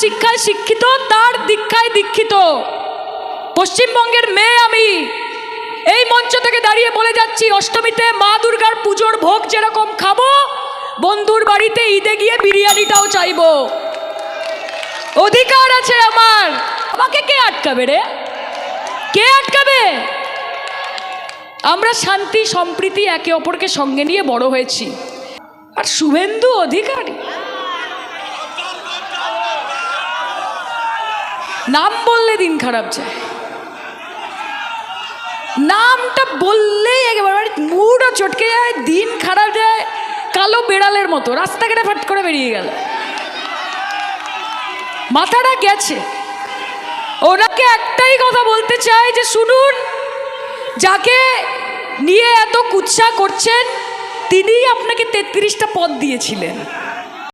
শিক্ষায় শিক্ষিত, তার দীক্ষায় দীক্ষিত। পশ্চিমবঙ্গের মেয়ে আমি। এই মঞ্চ থেকে দাঁড়িয়ে বলে যাচ্ছি, অষ্টমীতে মা দুর্গার পুজোর ভোগ যেরকম খাব, বন্ধুর বাড়িতে ঈদে গিয়ে বিরিয়ানিটাও চাইব। অধিকার আছে আমার। আমাকে কে আটকাবে রে? কে আটকাবে? আমরা শান্তি, সম্প্রীতি, একে অপরকে সঙ্গে নিয়ে বড় হয়েছি। আর শুভেন্দু অধিকারী? নাম বললে দিন খারাপ যায়। নামটা বললেই একেবারে মুডও চটকে যায়, দিন খারাপ যায়, কালো বেড়ালের মতো। রাস্তাঘাটে ফাট করে বেরিয়ে গেল। মাথাটা গেছে। ওনাকে একটাই কথা বলতে চাই যে, শুনুন, যাকে নিয়ে এত কুৎসা করছেন, তিনিই আপনাকে তেত্রিশটা পদ দিয়েছিলেন।